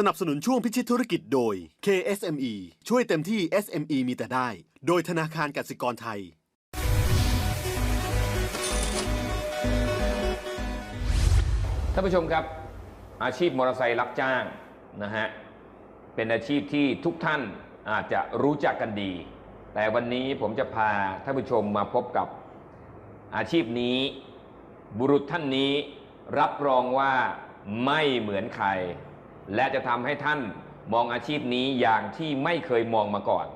สนับสนุนช่วงพิชิตธุรกิจโดย KSME ช่วยเต็มที่ SME มีแต่ได้ โดยธนาคารกสิกรไทย ท่านผู้ชมครับ อาชีพมอเตอร์ไซค์รับจ้างนะฮะ เป็นอาชีพที่ทุกท่านอาจจะรู้จักกันดี แต่วันนี้ผมจะพาท่านผู้ชมมาพบกับอาชีพนี้ บุรุษท่านนี้รับรองว่าไม่เหมือนใคร และจะทำให้ท่านมองอาชีพนี้อย่างที่ไม่เคยมองมาก่อน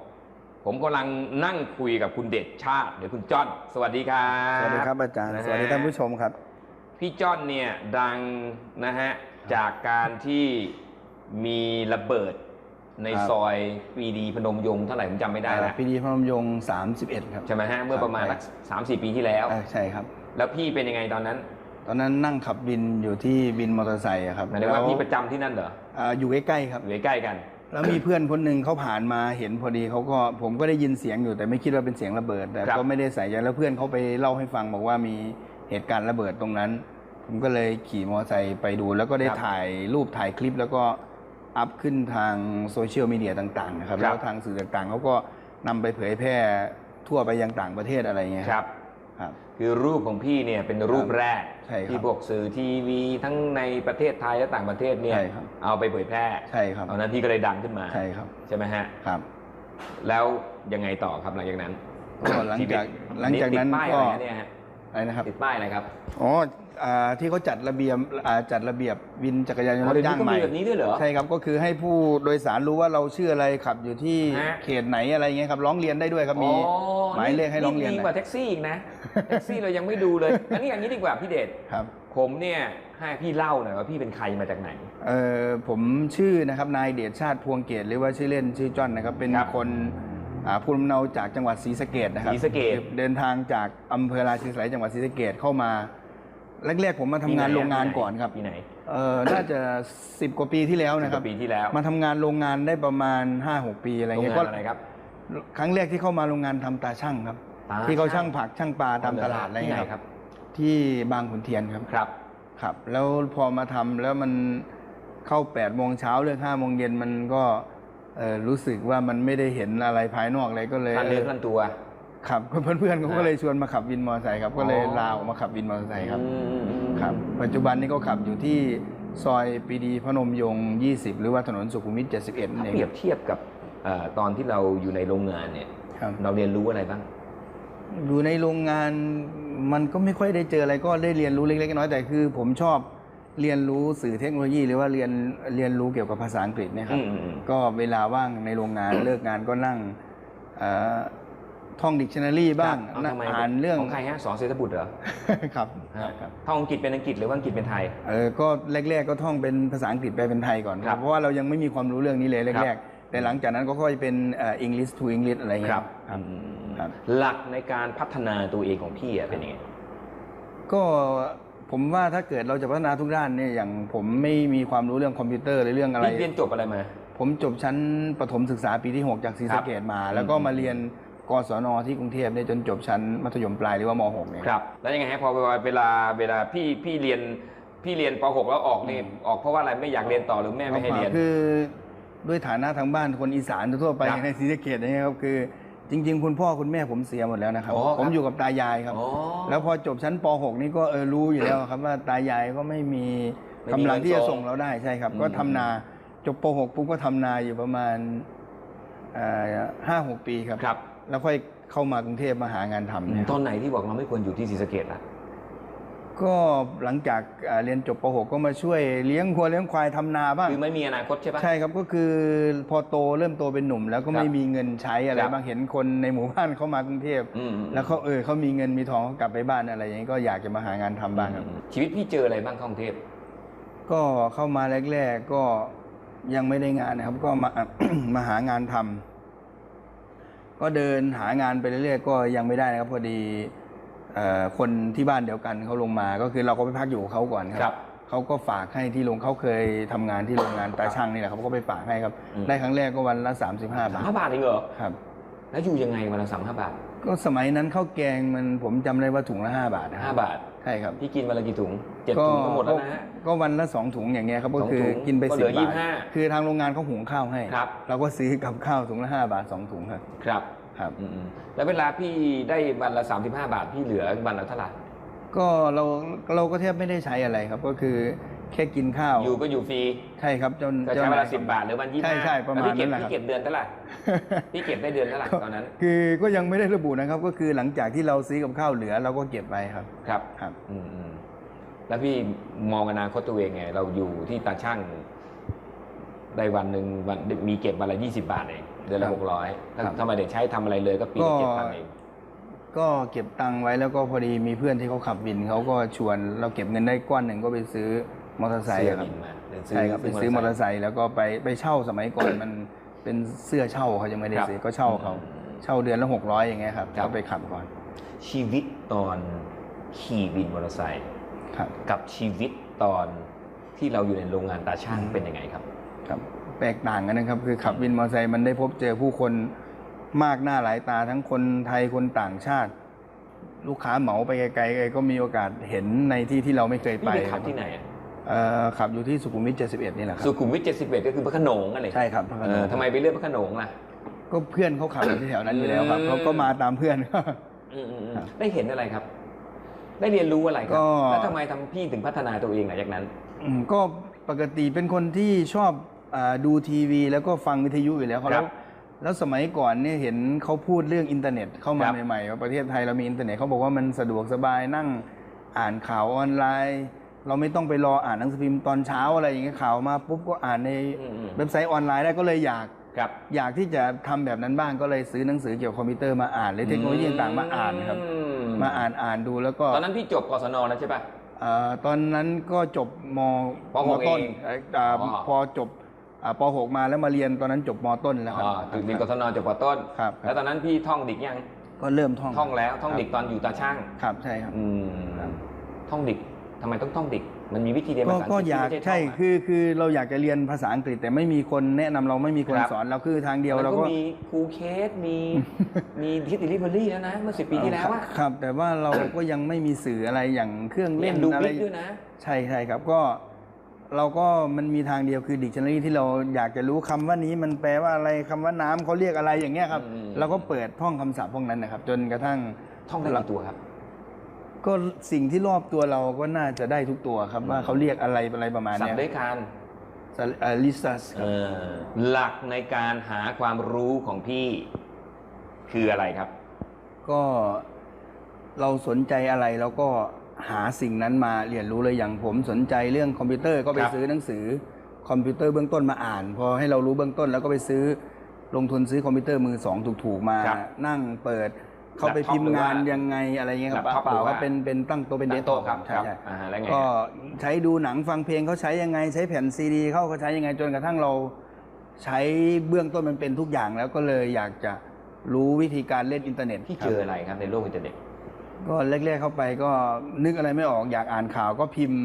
ผมกำลังนั่งคุยกับคุณเดชชาติหรือคุณจ้อน สวัสดีครับสวัสดีครับอาจารย์ นะฮะ สวัสดีท่านผู้ชมครับ พี่จ้อนเนี่ยดังนะฮะ จากการที่มีระเบิดในครับ ซอยปรีดีพนมยงค์เท่าไหร่ผมจำไม่ได้แล้วพีดีพนมยงค์31 ครับ ใช่ไหมฮะ เมื่อประมาณครัสับกสามสี่ปีที่แล้วเออใช่ครับ แล้วพี่เป็นยังไงตอนนั้น ตอนนั้นนั่งขับบินอยู่ที่บินมอเตอร์ไซค์อะครับหมายถึงว่าแล้วพี่ประจำที่นั่นเหรออ่าอยู่ใกล้ๆครับ อยู่ใกล้ๆกัน แล้วมีเพื่อนคนหนึ่งเขาผ่านมาเห็นพอดีเขาก็ผมก็ได้ยินเสียงอยู่แต่ไม่คิดว่าเป็นเสียงระเบิด แต่ครับ ก็ไม่ได้ใส่ใจแล้วเพื่อนเขาไปเล่าให้ฟังบอกว่ามีเหตุการณ์ระเบิดตรงนั้น ผมก็เลยขี่มอเตอร์ไซค์ไปดู แล้วก็ได้ถ่ายรูปถ่ายคลิป แล้วก็อัพขึ้นทางโซเชียลมีเดียต่างๆนะครับแล้วทางสื่อต่างๆเขาก็นำไปเผยแพร่ทั่วไปยังต่างประเทศอะไรเงี้ยครับ ครับ คือรูปของพี่เนี่ยเป็นรูปแรกใช่ครับที่พวกสื่อทีวีทั้งในประเทศไทยและต่างประเทศเนี่ยใช่ครับ เอาไปเผยแพร่ใช่ครับตอนนั้นพี่ก็เลยดังขึ้นมาใช่ครับใช่ไหมฮะครับ แล้วยังไงต่อครับหลังจากนั้นก็หลังจากหลังจากนั้นติดป้ายก็อะไรนะเนี่ยฮะ อะไรนะครับ ติดป้ายอะไรครับอ๋ออ่าที่เขาจัดระเบียบอ่าจัดระเบียบวินจักรยานยนต์อ๋อรับเดี๋ยวนี้จ้างก็ใหมีม่ แบบนี้ด้วยเหรอ ใช่ครับ ก็คือให้ผู้โดยสารรู้ว่าเราชื่ออะไรขับอยู่ที่ฮะ เขตไหนอะไรเงี้ยครับ ร้องเรียนได้ด้วยครับ มีอ๋อหมายเลขให้ร้องเรียนดีนะกว่าแท็กซี่อีกนะ แท็กซี่เรายังไม่ดูเลย อันนี้อย่างนี้ดีกว่าพี่เดช ครับ ผมเนี่ยให้พี่เล่าหน่อยว่าพี่เป็นใครมาจากไหน เอ่อผมชื่อนะครับนายเดชชาติพวงเกตหรือว่าชื่อเล่นชื่อจ้อนนะครับเป็นครับคนอ่า ภูมิลำเนาจากจังหวัดศรีสะเกดนะครับศรีสะเกษ เดินทางจากอำเภอราชินีสไลยจังหวัดศรีสะเกดเข้ามาแรกๆผมมาทำงานที่ไหโรงงานที่ไหก่อนครับที่ไหนเอ่อน่าจะสิบกว่าปีที่แล้วนะครับสิบกว่าปีที่แล้วมาทำงานโรงงานได้ประมาณ 5-6 ปีอะไรโรงเงี้ยงานก็อะไรครับ ครั้งแรกที่เข้ามาโรงงานทำตาช่างครับ ตาที่เขาช่าช่างงผักช่างปลาตามตลาดอะไรที่ไหนเงี้ยคครัรับบที่บางขุนเทียนครับ ครับ ครับ แล้วพอมาทำแล้วมันเข้า8ปดโมงเช้าเลิกห้าโมงเย็นมันก็เอ่อรู้สึกว่ามันไม่ได้เห็นอะไรภายนอกเลยก็เลยท่านเนื้อท่านตัวครับเพื่อนๆเขาก็เลยชวนมาขับวินมอเตอร์ไซค์ครับก็เลยอ๋อลาออกมาขับวินมอเตอร์ไซค์ครับอืมครับ ปัจจุบันนี้ก็ขับอยู่ที่ซอยปรีดีพนมยงค์20 หรือว่าถนนสุขุมวิท71ถ้าเองเปรียบเทียบกับเอ่อตอนที่เราอยู่ในโรงงานเนี่ยครับเราเรียนรู้อะไรบ้าง อยู่ในโรงงานมันก็ไม่ค่อยได้เจออะไรก็ได้เรียนรู้เล็กๆน้อยๆแต่คือผมชอบ เรียนรู้สื่อเทคโนโลยีหรือว่าเรียนเรียนรู้เกี่ยวกับภาษาอังกฤษเนะครับอืมอืมอืม ก็เวลาว่างในโรงงานเลิกงานก็นั่งเอ่อท่องดิกชันนารีบ้างเอนั่งทำไมอ่านเรื่อง ของใคร ฮะสอนเศรษฐบุตรเหรอครับฮะครับท่องอังกฤษเป็นอังกฤษหรือว่าอังกฤษเป็นไทย เออก็แรก ๆ ก็ท่องเป็นภาษาอังกฤษไปเป็นไทยก่อนคครัรับบเพราะว่าเรายังไม่มีความรู้เรื่องนี้เลยครัแรกบ ๆ แต่หลังจากนั้นก็ค่อยเป็นเอ่อ English to English อะไรเงี้ยครับครับ อืมครับ หลักในการพัฒนาตัวเองของพี่อะเป็นยังไง ก็ ผมว่าถ้าเกิดเราจะพัฒนาทุกด้านเนี่ยอย่างผมไม่มีความรู้เรื่องคอมพิวเตอร์หรือเรื่องอะไรพี่เรียนจบอะไรมา ผมจบชั้นประถมศึกษาปีที่ 6 จากศรีครัสะบเกดมา แล้วก็มาเรียนกศนที่กรุงเทพเนี่ยจนจบชั้นมัธยมปลายหรือว่าม .6 เนี่ยครับแล้วยังไงฮะพอเวลาเวลาเวลาพี่พี่เรียนพี่เรียนป .6 แล้วออกนี่ออกเพราะว่าอะไรไม่อยากเรียนต่อหรือแม่ไม่ให้เรียนคือด้วยฐานะทางบ้านคนอีสานทั่วไปครับในศรีสะเกดเนี่ยครับคือ จริง ๆ คุณพ่อคุณแม่ผมเสียหมดแล้วนะครับ อ๋อครับผมอยู่กับตายายครับ อ๋อแล้วพอจบชั้นป .6 นี่ก็เออรู้อยู่แล้วครับว่าตายายก็ไม่มีไม่กำมีลังที่เงินจะส่ส่งงเราได้ใช่ครับ อืม ก็ทำนาจบป .6 ปุ๊บก็ทำนาอยู่ประมาณห้าหกปีครับ ครับ แล้วค่อยเข้ามากรุงเทพมาหางานทำเนี่ยตอนไหนที่บอกเราไม่ควรอยู่ที่ศรีสะเกดล่ะ ก็หลังจากอ่าเรียนจบป .6 ก็มาช่วยเลี้ยงวัวเลี้ยงควายทำนาบ้าง คือไม่มีอนาคตใช่ปะ ใช่ครับก็คือพอโตเริ่มโตเป็นหนุ่ม แล้วก็ครับไม่มีเงินใช้อะไรครับบ้างเห็นคนในหมู่บ้านเขามากรุงเทพอืมแล้วเขาเออเขามีเงินมีทองเขากลับไปบ้านอะไรอย่างนี้ก็อยากจะมาหางานทำบ้างครับ ชีวิตพี่เจออะไรบ้างท่องเทพ ก็เข้ามาแรก ๆ ก็ยังไม่ได้งานนะครับ ก็มา มาหางานทำก็เดินหางานไปเรื่อยๆ ก็ยังไม่ได้นะครับ พอดีเอ่อ คนที่บ้านเดียวกันเขาลงมาก็คือเราก็ไปพักอยู่กับเขาก่อนคครัรับ เขาก็ฝากให้ที่โรงเขาเคยทำงานที่โรงงานตาช่างนี่แหละเขาก็ไปฝากให้ครับ อืม ได้ครั้งแรกก็วันละ 35 บาสามทห้าบาทเองเหรอ ครับแล้วอยู่ยังไงวันละสามห้าบาทก็สมัยนั้นข้าวแกงมันผมจำได้ว่าถุงละห้าบาทนะห้าบาท ใช่ครับ พี่กินวันละกี่ถุงเจ็ดถุงก็หมดแล้วนะฮะ ก็วันละสองถุงอย่างเงี้ยครับก็สองคือถุงกินไปก็เหสิลืบอบาท25คือทางโรงงานเขาหุงข้าวให้ ครับ เราก็ซื้อกับข้าวถุงละห้าบาทสองถุงครับ ครับ ครับอืมๆแล้วเวลาพี่ได้วันละ 35 บาทพี่เหลือวันละเท่าไหร่ก็เราเราก็แทบไม่ได้ใช้อะไรครับ ก็คือแค่กินข้าวอยู่ก็อยู่ฟรีใช่ครับจนก็จนใช้เวลาสิบบาทหรือวันยี่ใช่ใช่ประมาณพี่เก็บนั้นแหละครับพี่เก็บเดือนเท่าไหร่พี่เก็บได้เดือนเท่าไหร่ตอนนั้น คือก็ยังไม่ได้ระบุนะครับ ก็คือหลังจากที่เราซื้อกับข้าวเหลือ เราก็เก็บไว้ครับครับครับอืมๆแล้วพี่มองอนาคตตัวเองไง เราอยู่ที่ตาช่างได้วันหนึ่งวันมีเก็บวันละยี่สิบาทเอง เดือนละครัหบกร้อยครับ ถ้าไมาได้ใช้ทำอะไรเลยก็ปีละก็เจ็ดพันเอง ก็เก็บตังค์ไว้แล้วก็พอดีมีเพื่อนที่เขาขับวินเขาก็ชวนเราเก็บเงินได้ก้อนหนึ่งก็ไปซื้อมอเตอร์ไซค์เสื้อครับบินมาเดินใช่ครับไปซื้อมอเตอร์ไซค์แล้วก็ไปไปเช่าสมัยก่อน มันเป็นเสื้อเช่าเขายังไม่ได้ครับซื้อก็เช่าเขาอืมเช่าเดือนละหกร้อยอย่างเงี้ยครับครับ ก็ไปขับก่อนชีวิตตอนขี่วินมอเตอร์ไซค์ครับกับชีวิตตอนที่เราอยู่ในโรงงานตาช่างเป็นยังไงครับ ครับ แตกต่างกันนะครับ คือขับวินมอเตอร์ไซค์มันได้พบเจอผู้คนมากหน้าหลายตาทั้งคนไทยคนต่างชาติ ลูกค้าเหมาไปไกลๆก็มีโอกาสเห็นในที่ที่เราไม่เคยพี่ไปไปขับที่ไหนอะเอ่อขับอยู่ที่สุขุมวิท71 นี่แหละครับสุขุมวิท71 ก็คือพระโขนงอะไรใช่ครับพระโขนง เออทำไมไปเลือกพระโขนงล่ะ ก็เพื่อนเขาขับอยู่ที่แถวนั้นอยู่แล้วครับอืม เขาก็มาตามเพื่อน อืมอืมอืมครับได้เห็นอะไรครับ ได้เรียนรู้อะไรครัก็ แล้วทำไมทำพี่ถึงพัฒนาตัวเองหลังจากนั้น อืมก็ปกติเป็นคนที่ชอบอา ดูทีวี แล้วก็ฟังวิทยุอยู่แล้วครัแล้บวแล้วสมัยก่อนเนี่ยเห็นเขาพูดเรื่องอินเทอร์เน็ตเข้ามาครับใหม่ๆว่าประเทศไทยเรามีอินเทอร์เน็ตเขาบอกว่ามันสะดวกสบายนั่งอ่านข่าวออนไลน์ เราไม่ต้องไปรออ่านหนังสือพิมพ์ตอนเช้าอะไรอย่างเงี้ยข่าวมาปุ๊บก็อ่านในอืมอืมเว็บไซต์ออนไลน์ได้ก็เลยอยากครับอยากที่จะทำแบบนั้นบ้างก็เลยซื้อหนังสือเกี่ยวกับคอมพิวเตอร์มาอ่านหรือเทคโนโลยีต่างๆมาอ่านครับอืมาอ่านอ่านดูแล้วก็ตอนนั้นพี่จบกศนแล้วใช่ป่ะเอ่อตอนนั้นก็จบมปหกต้นเองเอ่ออ่าอ๋อพอจบอ่า ป .6 มาแล้วมาเรียนตอนนั้นจบมต้นแล้วครับอ๋อถึงเรียนกศนจบปต้น ครับแล้วตอนนั้นพี่ท่องดิกยัง ก็เริ่มท่องท่องแล้วท่องดิกตอนอยู่ตาช่าง ครับใช่ครับอืมครับท่องดิกทำไมต้องท่องดิกมันมีวิธีเรียนก็ภาษาอังก็กฤษอยากที่ไม่ใช่ท่องอะคือคือเราอยากจะเรียนภาษาอังกฤษ แต่ไม่มีคนแนะนำเราไม่มีคนครับสอนเราคือทางเดียวมันเราก็ก็มีครูเคสมีมีทิติลิเบอรี่แล้วนะเมื่อสิบปีที่แล้วอะครับ แต่ว่าเราก็ยังไม่มีสื่ออะไรอย่างเครื่องเรีเล่ยนนดูอะไรบิ๊กด้วยนะใช่ใช่ครับก็ เราก็มันมีทางเดียวคือดิกชันนารีที่เราอยากจะรู้คำว่านี้มันแปลว่าอะไรคำว่าน้ำเขาเรียกอะไรอย่างเงี้ยครับ อืม เราก็เปิดท่องคำศัพท์พวกนั้นนะครับ จนกระทั่งท่องได้กี่ตัวครับ ก็สิ่งที่รอบตัวเราก็น่าจะได้ทุกตัวครับว่าเขาเรียกอะไรอะไรประมาณสัตเนี้ยว์ด้วยการลิซัสเออหลักในการหาความรู้ของพี่ คืออะไรครับ ก็เราสนใจอะไรเราก็ หาสิ่งนั้นมาเรียนรู้เลยอย่างผมสนใจเรื่องคอมพิวเตอร์ก็ไปครับ ซื้อหนังสือคอมพิวเตอร์เบื้องต้นมาอ่าน พอให้เรารู้เบื้องต้นแล้วก็ไปซื้อลงทุนซื้อคอมพิวเตอร์มือสองถูกๆมา ครับนั่งเปิดเข้าไปพิมพ์งานยังไงอะไรเงี้ยครับแล็ปท็อปเปล่าหรือก็ว่าเป็นเป็นตั้งโต๊ะเป็นเดตั้สงก์ท็อโต๊ะปครับใช่ครับใช่ อ่าฮะแล้วไงก็ฮะใช้ดูหนังฟังเพลงเขาใช้ยังไง ใช้แผ่นซีดีเขาเขาใช้ยังไงจนกระทั่งเราใช้เบื้องต้นมันเป็นทุกอย่างแล้วก็เลยอยากจะรู้วิธีการเล่นอินเทอร์เน็ตพี่คเจรับออะไรครับในโลกอินเทอร์เน็ต ก็แรกๆเข้าไปก็นึกอะไรไม่ออกอยากอ่านข่าวก็พิมพ์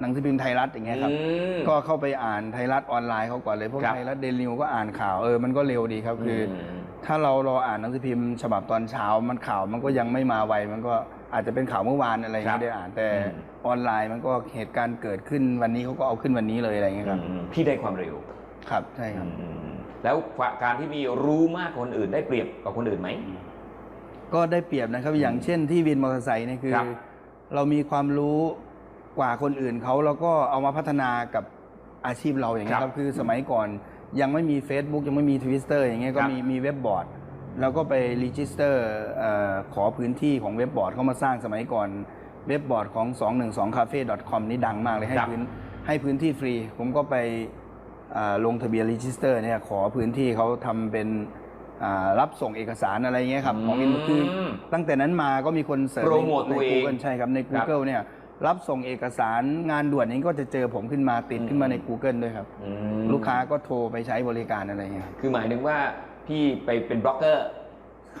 หนังสือพิมพ์ไทยรัฐอย่างเงี้ยครับ อืม ก็เข้าไปอ่านไทยรัฐออนไลน์เขาก่อนเลยพวกครับ ไทยรัฐเดลิวก็อ่านข่าวเออมันก็เร็วดีครับคืออม ถ้าเรารออ่านหนังสือพิมพ์ ฉบับตอนเช้ามันข่าวมันก็ยังไม่มาไวมันก็อาจจะเป็นข่าวเมื่อวานอะไรอย่างครัเงี้บยได้อ่านแต่อืม ออนไลน์มันก็เหตุการณ์เกิดขึ้นวันนี้เขาก็เอาขึ้นวันนี้เลยอะไรอย่างเงี้ยครับอืมพี่ได้ความเร็วครับใช่ครับ อืมแล้วการที่มีรู้มากกว่าคนอื่นได้เปรียบกว่าคนอื่นไหม ก็ได้เปรียบนะครับ อย่างเช่นที่วินมอเตอร์ไซค์เนี่ยคือ ครับเรามีความรู้กว่าคนอื่นเขาแล้วก็เอามาพัฒนากับอาชีพเราอย่างเงี้ยครับคือสมัยก่อนยังไม่มี Facebook ยังไม่มี Twitter อย่างเงี้ยก็ครับมีมีเว็บบอร์ดแล้วก็ไปรีจิสเตอร์ขอพื้นที่ของเว็บบอร์ดเข้ามาสร้างสมัยก่อนเว็บบอร์ดของ 212cafe.com นี่ดังมากเลยให้ครับ พื้นให้พื้นที่ฟรี ผมก็ไป อ่าลงทะเบียนรีจิสเตอร์เนี่ยขอพื้นที่เขาทำเป็น อ่ารับส่งเอกสารอะไรเงี้ยครับของอินคือมตั้งแต่นั้นมาก็มีคนเสิร์ชโปรโมทใน ตัวเอง Google ใช่ครับในครับ Google เนี่ยรับส่งเอกสารงานด่วนนี้ก็จะเจอผมขึ้นมาติดขึ้นมาใน Google ด้วยครับ อืมลูกค้าก็โทรไปใช้บริการอะไรเงี้ยคือหมายถึงว่าพี่ไปเป็นบล็อกเกอร์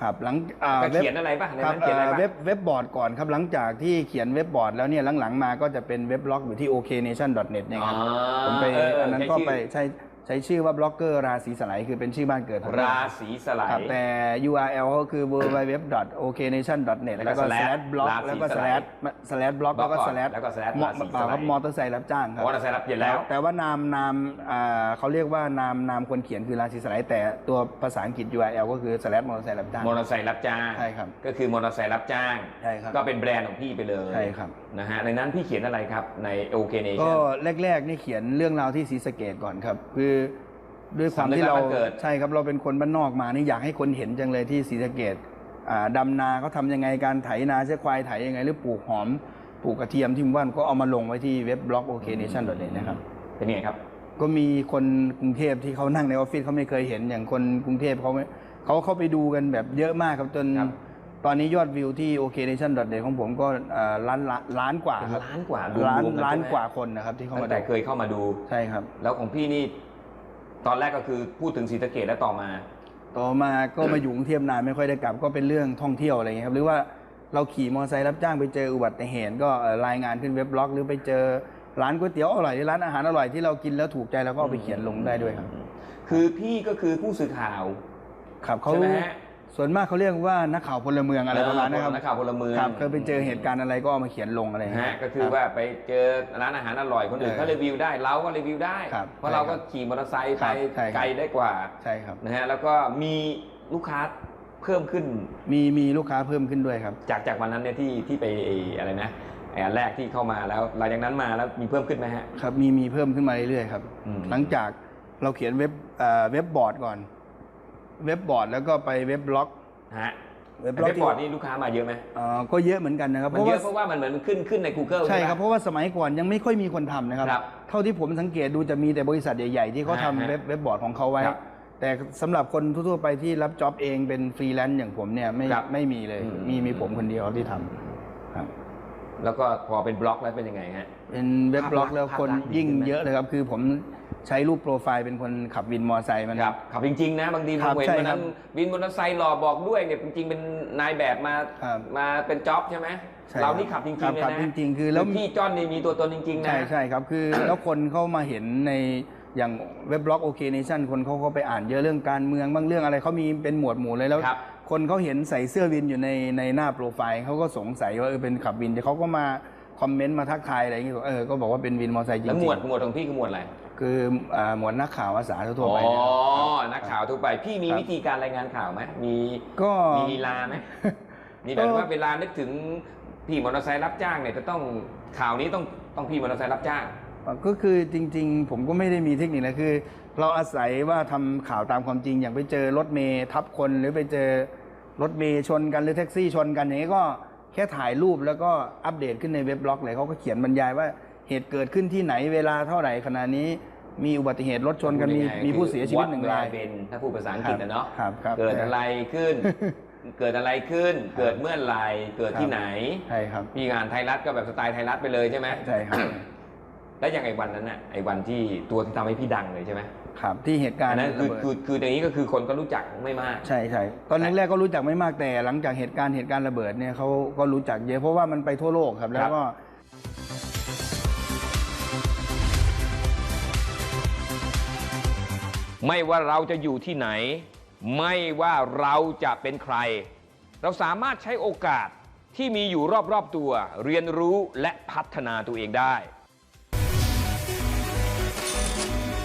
ครับหลังอ่าก็ว็บเขียนอะไรป่ะในครับนั้นเขียนอะไรอ่าป่ะเว็บเว็บบอร์ดก่อนครับหลังจากที่เขียนเว็บบอร์ดแล้วเนี่ยหลังๆมาก็จะเป็นเว็บบล็อกอยู่ที่ oknation.net เนี่ยครับอ๋อผมไปเออเอออันนั้นใช้ก็ชื่อไปใช่ ใช้ชื่อว่าบล็อกเกอร์ราศีสไลด์คือเป็นชื่อบ้านเกิดผมราศีสไลครับด์ แต่ URL ก็คือ www.oknation.net แล้แล้ววก็ก็ slash slash blog ราศีแล้วก็ สไลด์ slash slash blog แล้วก็ก่อน slash แล้วก็ slash มอราศีสไลด์เปล่าครับมอเตอร์ไซค์รับจ้างครับมอเตอร์ไซค์รับอยู่แล้ว แต่ว่านามนามอ่าเขาเรียกว่านามนามคนเขียนคือราศีสไลด์แต่ตัวภาษาอังกฤษ URL ก็คือ slash มอเตอร์ไซค์รับจ้าง มอเตอร์ไซค์รับจ้างใช่ครับก็คือมอเตอร์ไซค์รับจ้าง ใช่ครับก็เป็นแบรนด์ของพี่ไปเลยใช่ครับ นะฮะในนั้นพี่เขียนอะไรครับในโอเคเนก็ชั่นแรกๆนี่เขียนเรื่องราวที่ศรีสะเกดก่อนครับ คือด้วยความที่เราสำนึกรักบ้านเกิดใช่ครับเราเป็นคนบ้านนอกมานี่อยากให้คนเห็นจังเลยที่ศรีสะเกดอ่าดำนาเขาทำยังไงการไถนาใช้ควายไถยังไง หรือปลูกหอมปลูกกระเทียมที่หมู่บ้านก็เอามาลงไว้ที่เว็บบล็อก o k n a t i o n n e t นะครับเป็นไงครับ ก็มีคนกรุงเทพที่เขานั่งในออฟฟิศเขาไม่เคยเห็นอย่างคนกรุงเทพเขาไม่เขาเข้าไปดูกันแบบเยอะมากครับจนครับตอนนี้ยอดวิวที่ o k n a t i o n n e t ของผมก็อ่าล้านล้านล้านกว่าครับล้านกว่าล้านรวมๆล้านใช่ไหมกว่าคนนะครับที่เข้าตั้มางแต่ดูเคยเข้ามาดูใช่ครับ แล้วของพี่นี่ ตอนแรกก็คือพูดถึงศรีสะเกดแล้วต่อมา ต่อมาก็มาอยู่กรุงเทพนานไม่ค่อยได้กลับ ก็เป็นเรื่องท่องเที่ยวอะไรเงี้ยครับหรือว่าเราขี่มอเตอร์ไซค์รับจ้างไปเจออุบัติเหตุก็เอ่อรายงานขึ้นเว็บบล็อก หรือไปเจอร้านก๋วยเตี๋ยวอร่อยหรือร้านอาหารอร่อยที่เรากินแล้วถูกใจเราก็เอาไปเขียนลงได้ด้วยครับ คือพี่ก็คือผู้สื่อข่าวครับเขาใช่ไหมฮะ ส่วนมากเขาเรียกว่านักข่าวพลเมืองอะไรประมาณนั้นครับนักข่าวพลเมืองครับเคยไปเจอเหตุการณ์อะไรก็เอามาเขียนลงอะไรเงี้ฮะยก็คือรับว่าไปเจอร้านอาหารอร่อยคนอื่นเออเขารีวิวได้เราก็รีวิวได้ครับเพราะเราก็ขี่มอเตอร์ไซค์คไปรับใช่ครับไกลได้กว่าใช่ครับนะฮะแล้วก็มีลูกค้าเพิ่มขึ้น มีมีลูกค้าเพิ่มขึ้นด้วยครับ จากจากวันนั้นเนี่ยที่ที่ไปไอ้อะไรนะไอ้อันแรกที่เข้ามาแล้วหลังจากนั้นมาแล้วมีเพิ่มขึ้นไหมฮะครับมีมีเพิ่มขึ้นมาเรื่อยๆครับอืมหลังจากเราเขียนเว็บเอ่อเว็บบอร์ดก่อน เว็บบอร์ดแล้วก็ไปเว็บบล็อก ฮะเว็เว็บบล็อกบอร์ดนี่ลูกค้ามาเยอะไหมเอ่อก็เยอะเหมือนกันนะครับมันเยอะเพราะว่ามันเหมือนมันขึ้นขึ้นใน Google ใช่ครับปะเพราะว่าสมัยก่อนยังไม่ค่อยมีคนทำนะครับ ครับเท่าที่ผมสังเกตดูจะมีแต่บริษัทใหญ่ๆ ที่เขาฮะทำเว็บเว็บบอร์ดของเขาไว้ ครับแต่สำหรับคนทั่วๆไปที่รับจ็อบเองเป็นฟรีแลนซ์อย่างผมเนี่ยไม่ครับไม่มีเลย อืม มีมีผมคนเดียวที่ทำครับ แล้วก็พอเป็นบล็อกแล้วเป็นยังไงฮะ เป็นเว็บบล็อกแล้วภาพลักษณ์คนภาพลักษณ์ดียิ่งขึ้นไหม เยอะเลยครับ คือผมใช้รูปโปรไฟล์เป็นคนขับวินมอเตอร์ไซค์มัน ครับขับจริงๆนะบางทีคผรัมบเห็นใช่วันนั้นครับวินมอเตอร์ไซค์หล่อบอกด้วยเนี่ยจริงๆเป็นนายแบบมาครับมาเป็นจ็อบใช่ไหมใช่เราครับนี่ขับจริงครัๆบเลยขับนะจริงๆคือแล้วพี่จ้อนนี่มีตัวตนจริงๆนะ ใช่ใช่ครับ คือ แล้วคนเข้ามาเห็นในอย่างเว็บบล็อกโอเคเนชั่นคนเขาเขาไปอ่านเยอะเรื่องการเมืองบ้างเรื่องอะไรเขามีเป็นหมวดหมู่เลยแล้ว ครับ คนเขาเห็นใส่เสื้อวินอยู่ในในหน้าโปรไฟล์เขาก็สงสัยว่าเออเป็นขับวินแต่เขาก็มาคอมเมนต์มาทักทายอะไรอย่างเงี้ยบอกเออก็บอกว่าเป็นวินมอเตอร์ไซค์จริแล้วงหมวดหมวดของพี่คือหมวดอะไรๆคืออ่าหมวดนักข่าวอาสาทั่วอ๋ๆอไปเนี่ยครับนักข่าวทั่วไป พี่มีครับ วิธีการรายงานข่าวไหมมี ก็ มีลีลาไหม มีแบบว่าเวลานึกถึงพี่มอเตอร์ไซค์รับจ้างเนี่ยจะต้องข่าวนี้ต้องต้องพี่มอเตอร์ไซค์รับจ้าง ก็คือจริง ๆ ผมก็ไม่ได้มีเทคนิคนะคือ เราอาศัยว่าทำข่าวตามความจริง อย่างไปเจอรถเมย์ทับคนหรือไปเจอรถเมย์ชนกันหรือแท็กซี่ชนกันอย่างนี้ก็แค่ถ่ายรูปแล้วก็อัปเดตขึ้นในเว็บบล็อกเลยเขาก็เขียนบรรยายว่าเหตุเกิดขึ้นที่ไหนเวลาเท่าไหร่ขณะนี้มีอุบัติเหตุรถชนกันมีมีผู้เสียชีวิตหนึ่งรายเป็นถ้าพูดภาษาอังกฤษนะเนาะครับครับเกิดอะไรขึ้น เกิดอะไรขึ้น เกิดเมื่อไหรเกิดที่ไหนใช่ครับมีงานไทยรัฐก็แบบสไตล์ไทยรัฐไปเลยใช่ไหมใช่ครับ แล้วอย่างไอ้วันนั้นน่ะไอ้วันที่ตัวที่ทำให้พี่ดังเลยใช่ไหมครับที่เหตุการอัณ์นนั้นคือระเบิดคือคืออย่างนี้ก็คือคนก็รู้จักไม่มาก ใช่ใช่ตอนแรกๆก็รู้จักไม่มากแต่หลังจากเหตุการณ์เหตุการณ์ระเบิดเนี่ยเขาก็รู้จักเยอะเพราะว่ามันไปทั่วโลกครับแล้วก็ ไม่ว่าเราจะอยู่ที่ไหน ไม่ว่าเราจะเป็นใคร เราสามารถใช้โอกาสที่มีอยู่รอบๆตัว เรียนรู้และพัฒนาตัวเองได้